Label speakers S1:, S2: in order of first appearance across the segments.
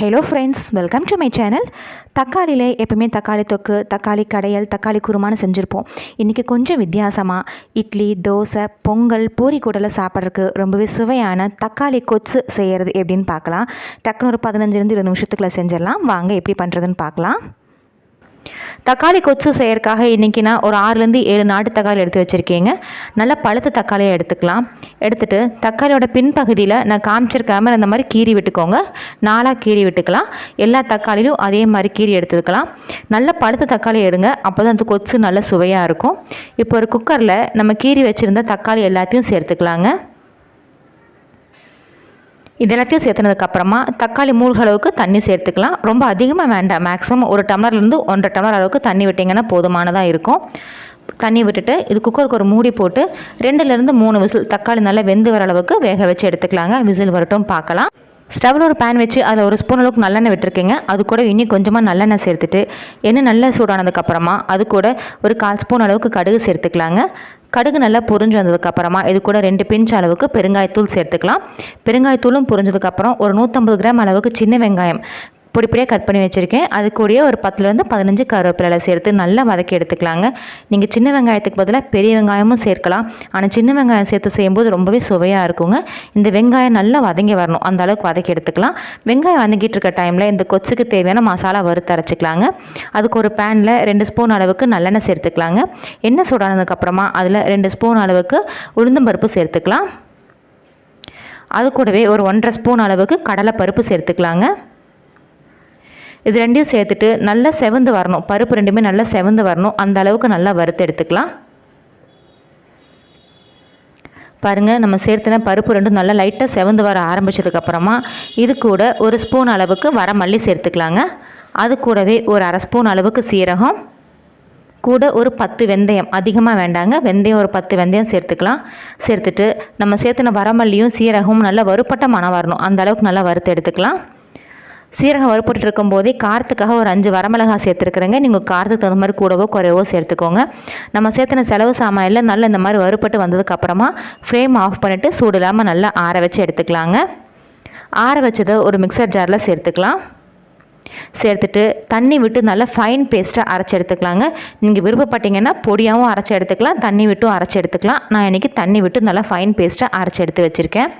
S1: Hello friends welcome to my channel தக்காளியில் எப்பவுமே தக்காளி தொக்கு தக்காளி கடையல் தக்காளி குருமான்னு செஞ்சுருப்போம். இன்றைக்கி கொஞ்சம் வித்தியாசமாக இட்லி தோசை பொங்கல் பூரி கூடலை சாப்பிட்றதுக்கு ரொம்பவே சுவையான தக்காளி கொச்சு செய்கிறது எப்படின்னு பார்க்கலாம். டக்குன்னு ஒரு பதினஞ்சுலேருந்து இருபது நிமிஷத்துக்குள்ளே செஞ்சிடலாம். வாங்க எப்படி பண்ணுறதுன்னு பார்க்கலாம். தக்காளி கொச்சு செய்யறதுக்காக இன்றைக்கி நான் ஒரு ஆறுலேருந்து ஏழு நாட்டு தக்காளி எடுத்து வச்சுருக்கேங்க. நல்லா பழுத்த தக்காளியை எடுத்துக்கலாம். எடுத்துகிட்டு தக்காளியோட பின்பகுதியில் நான் காமிச்சிருக்காம அந்த மாதிரி கீறி விட்டுக்கோங்க. நாளாக கீறி விட்டுக்கலாம். எல்லா தக்காளியிலும் அதே மாதிரி கீறி எடுத்துக்கலாம். நல்ல பழுத்த தக்காளி எடுங்க. அப்போ தான் அந்த கொச்சு நல்ல சுவையாக இருக்கும். இப்போ ஒரு குக்கரில் நம்ம கீறி வச்சுருந்த தக்காளி எல்லாத்தையும் சேர்த்துக்கலாங்க. இது எல்லாத்தையும் சேர்த்துனதுக்கப்புறமா தக்காளி மூழ்க அளவுக்கு தண்ணி சேர்த்துக்கலாம். ரொம்ப அதிகமாக வேண்டாம். மேக்ஸிமம் ஒரு டம்ளர்லேருந்து ஒன்றரை டம்ளர் அளவுக்கு தண்ணி விட்டிங்கன்னா போதுமானதாக இருக்கும். தண்ணி விட்டுட்டு இது குக்கருக்கு ஒரு மூடி போட்டு ரெண்டுலேருந்து மூணு விசில் தக்காளி நல்லா வெந்து வர அளவுக்கு வேக வச்சு எடுத்துக்கலாங்க. விசில் வரட்டும் பார்க்கலாம். ஸ்டவ்வில் ஒரு பேன் வச்சு அதில் ஒரு ஸ்பூன் அளவுக்கு நல்லெண்ணெய் விட்டுருக்கீங்க. அது கூட இன்னும் கொஞ்சமாக நல்லெண்ணெய் சேர்த்துட்டு எண்ணெய் நல்லா சூடானதுக்கப்புறமா அது கூட ஒரு கால் ஸ்பூன் அளவுக்கு கடுகு சேர்த்துக்கலாங்க. கடுகு நல்லா புரிஞ்சு வந்ததுக்கப்புறமா இது கூட ரெண்டு பிஞ்ச் அளவுக்கு பெருங்காயத்தூள் சேர்த்துக்கலாம். பெருங்காயத்தூளும் புரிஞ்சதுக்கப்புறம் ஒரு நூற்றம்பது கிராம் அளவுக்கு சின்ன வெங்காயம் பொடிப்படியாக கட் பண்ணி வச்சுருக்கேன். அது கூடயே ஒரு பத்துலேருந்து பதினஞ்சு கருவேப்பிலை சேர்த்து நல்லா வதக்கி எடுத்துக்கலாங்க. நீங்கள் சின்ன வெங்காயத்துக்கு பதிலாக பெரிய வெங்காயமும் சேர்க்கலாம். ஆனால் சின்ன வெங்காயம் சேர்த்து செய்யும்போது ரொம்பவே சுவையாக இருக்குங்க. இந்த வெங்காயம் நல்லா வதங்கி வரணும். அந்த அளவுக்கு வதக்கி எடுத்துக்கலாம். வெங்காயம் வதங்கிட்டு இருக்க டைமில் இந்த கொச்சுக்கு தேவையான மசாலா வறுத்து அரைச்சிக்கலாங்க. அதுக்கு ஒரு பேனில் ரெண்டு ஸ்பூன் அளவுக்கு நல்லெண்ணெய் சேர்த்துக்கலாங்க. எண்ணெய் சூடானதுக்கப்புறமா அதில் ரெண்டு ஸ்பூன் அளவுக்கு உளுந்தம்பருப்பு சேர்த்துக்கலாம். அது கூடவே ஒரு ஒன்றரை ஸ்பூன் அளவுக்கு கடலைப்பருப்பு சேர்த்துக்கலாங்க. இது ரெண்டையும் சேர்த்துட்டு நல்லா செவந்து வரணும். பருப்பு ரெண்டுமே நல்லா செவந்து வரணும். அந்த அளவுக்கு நல்லா வறுத்து எடுத்துக்கலாம். பாருங்கள் நம்ம சேர்த்துன பருப்பு ரெண்டும் நல்லா லைட்டாக செவந்து வர ஆரம்பித்ததுக்கப்புறமா இது கூட ஒரு ஸ்பூன் அளவுக்கு வர மல்லி சேர்த்துக்கலாங்க. அது கூடவே ஒரு அரை ஸ்பூன் அளவுக்கு சீரகம். கூட ஒரு பத்து வெந்தயம். அதிகமாக வேண்டாங்க. வெந்தயம் ஒரு பத்து வெந்தயம் சேர்த்துக்கலாம். சேர்த்துட்டு நம்ம சேர்த்துன வரமல்லியும் சீரகமும் நல்லா வறுப்பட்ட மனம் வரணும். அந்த அளவுக்கு நல்லா வறுத்து எடுத்துக்கலாம். சீரகம் வறுப்பட்டு இருக்கும் போதே காரத்துக்காக ஒரு அஞ்சு வரமிளகாய் சேர்த்துருக்குறேங்க. நீங்கள் காரத்துக்கு தகுந்த மாதிரி கூடவோ குறைவோ சேர்த்துக்கோங்க. நம்ம சேர்த்துன செலவு சாமானில் நல்லா இந்த மாதிரி வறுப்பட்டு வந்ததுக்கப்புறமா ஃப்ளேம் ஆஃப் பண்ணிவிட்டு சூடு இல்லாமல் நல்லா ஆற வச்சு எடுத்துக்கலாங்க. ஆற வச்சதை ஒரு மிக்சர் ஜாரில் சேர்த்துக்கலாம். சேர்த்துட்டு தண்ணி விட்டு நல்லா ஃபைன் பேஸ்ட்டாக அரைச்சி எடுத்துக்கலாங்க. நீங்கள் விருப்பப்பட்டீங்கன்னா பொடியாகவும் அரைச்சி எடுத்துக்கலாம் தண்ணி விட்டும் அரைச்சி எடுத்துக்கலாம். நான் இன்றைக்கி தண்ணி விட்டு நல்லா ஃபைன் பேஸ்ட்டாக அரைச்சி எடுத்து வச்சுருக்கேன்.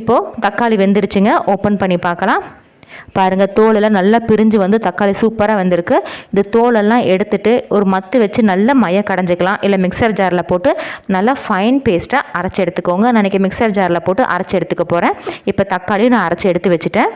S1: இப்போது தக்காளி வெந்துருச்சுங்க. ஓப்பன் பண்ணி பார்க்கலாம். பாருங்கள் தோலெல்லாம் நல்லா பிரிஞ்சு வந்து தக்காளி சூப்பராக வந்திருக்கு. இந்த தோலெல்லாம் எடுத்துகிட்டு ஒரு மத்து வச்சு நல்லா மைய கடைஞ்சிக்கலாம். இல்லை மிக்சர் ஜாரில் போட்டு நல்லா ஃபைன் பேஸ்ட்டாக அரைச்சி எடுத்துக்கோங்க. நான் இன்றைக்கி மிக்சர் ஜாரில் போட்டு அரைச்சி எடுத்துக்க போகிறேன் இப்போ தக்காளியும் நான் அரைச்சி எடுத்து வச்சுட்டேன்.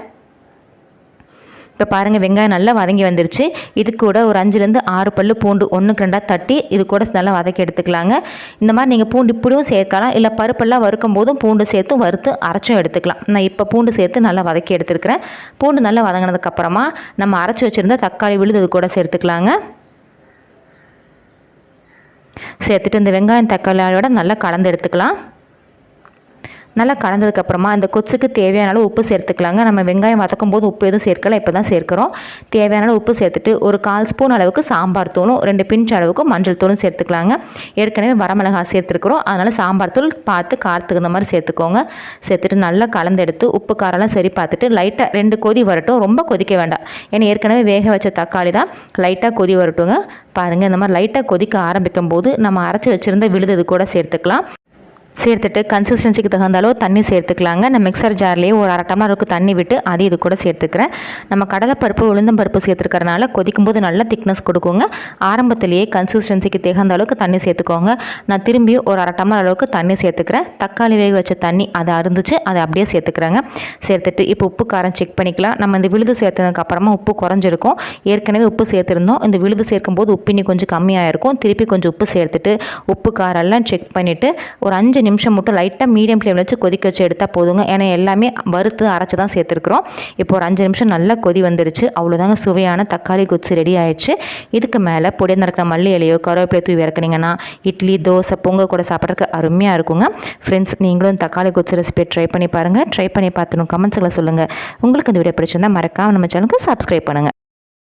S1: இப்போ பாருங்கள் வெங்காயம் நல்லா வதங்கி வந்துருச்சு. இது கூட ஒரு அஞ்சுலேருந்து ஆறு பல் பூண்டு ஒன்றுக்கு ரெண்டாக தட்டி இது கூட நல்லா வதக்கி எடுத்துக்கலாங்க. இந்த மாதிரி நீங்கள் பூண்டு இப்படியும் சேர்க்கலாம். இல்லை பருப்பெல்லாம் வறுக்கும் போதும் பூண்டு சேர்த்தும் வறுத்து அரைச்சும் எடுத்துக்கலாம். நான் இப்போ பூண்டு சேர்த்து நல்லா வதக்கி எடுத்துருக்கிறேன். பூண்டு நல்லா வதங்கினதுக்கப்புறமா நம்ம அரைச்சி வச்சுருந்த தக்காளி விழுது இது கூட சேர்த்துக்கலாங்க. சேர்த்துட்டு இந்த வெங்காயம் தக்காளியோட நல்லா கலந்து எடுத்துக்கலாம். நல்லா கலந்ததுக்கப்புறமா இந்த கொச்சுக்கு தேவையான அளவு உப்பு சேர்த்துக்கலாங்க. நம்ம வெங்காயம் வதக்கும் போது உப்பு எதுவும் சேர்க்கல இப்போ தான் சேர்க்குறோம். தேவையான அளவு உப்பு சேர்த்துட்டு ஒரு கால் ஸ்பூன் அளவுக்கு சாம்பார் தூளும் ரெண்டு பிஞ்ச் அளவுக்கு மஞ்சள் தூளும் சேர்த்துக்கலாங்க. ஏற்கனவே வரமிளகாய் சேர்த்துருக்குறோம். அதனால் சாம்பார் தூள் பார்த்து காரத்துக்கு இந்த மாதிரி சேர்த்துக்கோங்க. சேர்த்துட்டு நல்லா கலந்தெடுத்து உப்பு காரெல்லாம் சரி பார்த்துட்டு லைட்டாக ரெண்டு கொதி வரட்டும். ரொம்ப கொதிக்க வேண்டாம். ஏன்னா ஏற்கனவே வேக வச்ச தக்காளி தான் லைட்டாக கொதி வரட்டுங்க. பாருங்கள் இந்த மாதிரி லைட்டாக கொதிக்க ஆரம்பிக்கும் போது நம்ம அரைச்சி வச்சுருந்த விழுது கூட சேர்த்துக்கலாம். சேர்த்துட்டு கன்சிஸ்டன்சிக்கு தகுந்த அளவு தண்ணி சேர்த்துக்கலாங்க. நான் மிக்சர் ஜார்லேயே ஒரு அரை டம்ளருக்கு தண்ணி விட்டு அது இது கூட சேர்த்துக்கிறேன். நம்ம கடலைப்பருப்பு உளுந்தம்பருப்பு சேர்த்துக்கிறனால கொதிக்கும் போது நல்ல திக்னஸ் கொடுக்குங்க. ஆரம்பத்திலேயே கன்சிஸ்டன்சிக்கு தகுந்த அளவுக்கு தண்ணி சேர்த்துக்கோங்க. நான் திரும்பி ஒரு அரை டம்ளர் அளவுக்கு தண்ணி சேர்த்துக்கிறேன். தக்காளி வேக வச்ச தண்ணி அதை அருந்துச்சு அதை அப்படியே சேர்த்துக்கிறேங்க. சேர்த்துட்டு இப்போ உப்பு காரம் செக் பண்ணிக்கலாம். நம்ம இந்த விழுது சேர்த்ததுக்கு அப்புறமா உப்பு குறைஞ்சிருக்கும். ஏற்கனவே உப்பு சேர்த்துருந்தோம். இந்த விழுது சேர்க்கும்போது உப்பு இன்னி கொஞ்சம் கம்மியாக இருக்கும் திருப்பி கொஞ்சம் உப்பு சேர்த்துட்டு உப்பு காரெல்லாம் செக் பண்ணிவிட்டு ஒரு அஞ்சு நிமிஷம் மட்டும் லைட்டாக மீடியம் ஃப்ளேமில் வச்சு கொதிக்க வச்சு எடுத்தால் போதுங்க. ஏன்னா எல்லாமே வறுத்து அரைச்சி தான் சேர்த்துருக்குறோம். இப்போ ஒரு அஞ்சு நிமிஷம் நல்லா கொதி வந்துருச்சு. அவ்வளோதாங்க சுவையான தக்காளி குச்சி ரெடி ஆயிடுச்சு. இதுக்கு மேலே பொடியாக இருக்கிற மல்லி இலையோ கருவேப்பிலை தூவி இறக்குனீங்கன்னா இட்லி தோசை பொங்கல் கூட சாப்பிட்றதுக்கு அருமையாக இருக்குங்க. ஃப்ரெண்ட்ஸ் நீங்களும் தக்காளி குச்சி ரெசிபியை ட்ரை பண்ணி பாருங்கள் ட்ரை பண்ணி பார்த்துணும் கமெண்ட்ஸில் சொல்லுங்கள் உங்களுக்கு இந்த வீடியோ பிடிச்சிருந்தால் மறக்காமல் நம்ம சேனலுக்கு சப்ஸ்கிரைப் பண்ணுங்கள்